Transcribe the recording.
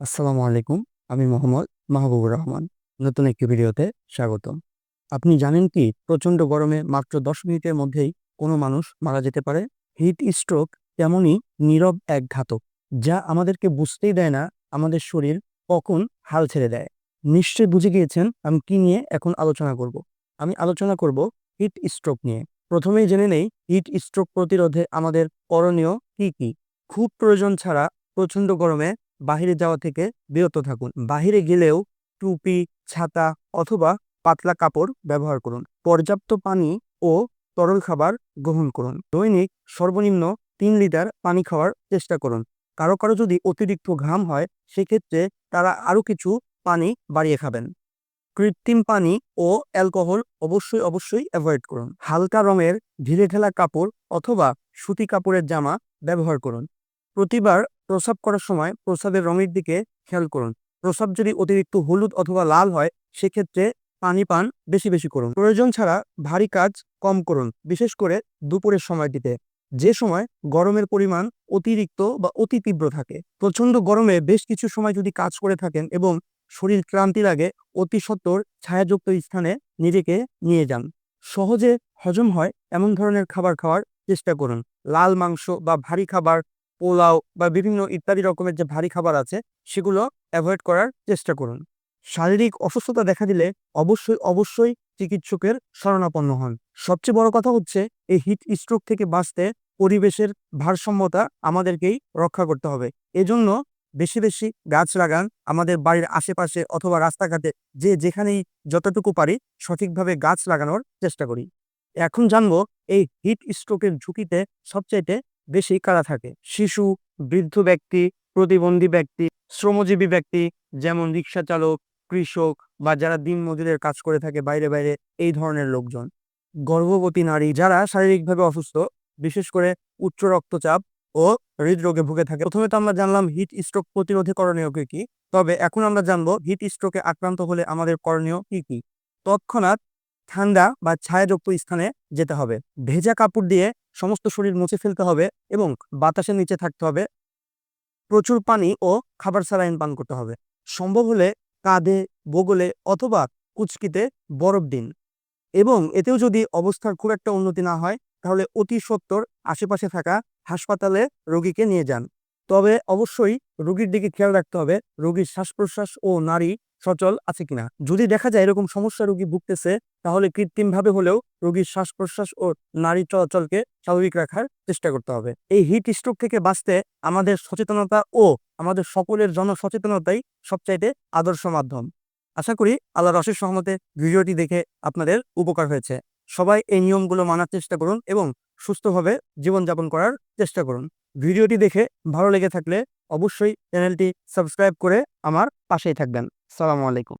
আসসালামু আলাইকুম, আমি মোহাম্মদ মাহবুবুর রহমান। নতুন একটি ভিডিওতে স্বাগতম। আপনি জানেন কি, প্রচণ্ড গরমে মাত্র দশ মিনিটের মধ্যেই কোনো মানুষ মারা যেতে পারে? হিট স্ট্রোক তেমনই নীরব এক ঘাতক, যা আমাদেরকে বুঝতেই দেয় না আমাদের শরীর কখন হাল ছেড়ে দেয়। নিশ্চয়ই বুঝে গিয়েছেন আমি কি নিয়ে এখন আলোচনা করব। আমি আলোচনা করব হিট স্ট্রোক নিয়ে। প্রথমেই জেনে নেই হিট স্ট্রোক প্রতিরোধে আমাদের করণীয় কি কি। খুব প্রয়োজন ছাড়া প্রচণ্ড গরমে বাহিরে যাওয়া থেকে বিরত থাকুন। বাহিরে গেলেও টুপি, ছাতা অথবা পাতলা কাপড় ব্যবহার করুন। পর্যাপ্ত পানি ও তরল খাবার গ্রহণ করুন। দৈনিক সর্বনিম্ন তিন লিটার পানি খাওয়ার চেষ্টা করুন। কারও কারও যদি অতিরিক্ত ঘাম হয়, সেক্ষেত্রে তারা আরও কিছু পানি বাড়িয়ে খাবেন। কৃত্রিম পানি ও অ্যালকোহল অবশ্যই অবশ্যই অ্যাভয়েড করুন। হালকা রঙের ঢিলে ঢেলা কাপড় অথবা সুতি কাপড়ের জামা ব্যবহার করুন। প্রতিবার প্রসাব করার সময় প্রসাবের রঙের দিকে খেয়াল করুন। প্রসাব যদি অতিরিক্ত হলুদ অথবা লাল হয়, সেক্ষেত্রে পানি পান বেশি বেশি করুন। প্রয়োজন ছাড়া ভারী কাজ কম করুন, বিশেষ করে দুপুরের সময়টিতে। যে সময় গরমের পরিমাণ অতিরিক্ত বা অতি তীব্র থাকে। প্রচণ্ড গরমে বেশ কিছু সময় যদি কাজ করে থাকেন এবং শরীর ক্লান্তি লাগে, অতি সত্বর ছায়াযুক্ত স্থানে নিজেকে নিয়ে যান। সহজে হজম হয় এমন ধরনের খাবার খাওয়ার চেষ্টা করুন। লাল মাংস বা ভারী খাবার পোলাও বা বিভিন্ন ইত্যাদি রকমের যে ভারী খাবার আছে, সেগুলো অ্যাভয়েড করার চেষ্টা করুন। শারীরিক অসুস্থতা দেখা দিলে অবশ্যই অবশ্যই চিকিৎসকের শরণাপন্ন হন। সবচেয়ে বড় কথা হচ্ছে, এই হিট স্ট্রোক থেকে বাঁচতে পরিবেশের ভারসাম্যতা আমাদেরকেই রক্ষা করতে হবে। এজন্য বেশি বেশি গাছ লাগান, আমাদের বাড়ির আশেপাশে অথবা রাস্তাঘাটে যে যেখানেই যতটুকু পারি সঠিকভাবে গাছ লাগানোর চেষ্টা করি। এখন জানব, এই হিট স্ট্রোকের ঝুঁকিতে সবচাইতে বেশি কারা থাকে। শিশু, বৃদ্ধ ব্যক্তি, প্রতিবন্ধী ব্যক্তি, শ্রমজীবী ব্যক্তি, যেমন রিক্সা চালক, কৃষক বা যারা দিন মজুরের কাজ করে থাকে বাইরে বাইরে, এই ধরনের লোকজন। গর্ভবতী নারী যারা শারীরিকভাবে অসুস্থ, বিশেষ করে উচ্চ রক্তচাপ ও হৃদরোগে ভুগে থাকে। প্রথমে তো আমরা জানলাম হিট স্ট্রোক প্রতিরোধে করণীয় কি কি। তবে এখন আমরা জানব হিট স্ট্রোকে আক্রান্ত হলে আমাদের করণীয় কি কি। তৎক্ষণাৎ ঠান্ডা বা ছায়াযুক্ত স্থানে যেতে হবে। ভেজা কাপড় দিয়ে সমস্ত শরীর মুছে ফেলতে হবে এবং বাতাসের নিচে থাকতে হবে। প্রচুর পানি ও খাবার স্যালাইন পান করতে হবে। সম্ভব হলে কাঁধে, বগলে অথবা কুচকিতে বরফ দিন এবং এতেও যদি অবস্থার খুব একটা উন্নতি না হয়, তাহলে অতি সত্বর আশেপাশে থাকা হাসপাতালে রোগীকে নিয়ে যান। তবে অবশ্যই রোগীর দিকে খেয়াল রাখতে হবে, রোগীর শ্বাস প্রশ্বাস ও নারী সচল আছে কিনা। যদি দেখা যায় এরকম সমস্যা রোগী ভুগতেছে, তাহলে কৃত্রিমভাবে হলেও রোগীর শ্বাস প্রশ্বাস ও নারী চলাচলকে স্বাভাবিক রাখার চেষ্টা করতে হবে। এই হিট স্ট্রোক থেকে বাঁচতে আমাদের সচেতনতা ও আমাদের সকলের জনসচেতনতাই সবচাইতে আদর্শ মাধ্যম। আশা করি আল্লাহ রসের সহমতে ভিডিওটি দেখে আপনাদের উপকার হয়েছে। সবাই এই নিয়মগুলো মানার চেষ্টা করুন এবং সুস্থভাবে জীবনযাপন করার চেষ্টা করুন। ভিডিওটি দেখে ভালো লেগে থাকলে অবশ্যই চ্যানেলটি সাবস্ক্রাইব করে আমার পাশেই থাকবেন। সালামু আলাইকুম।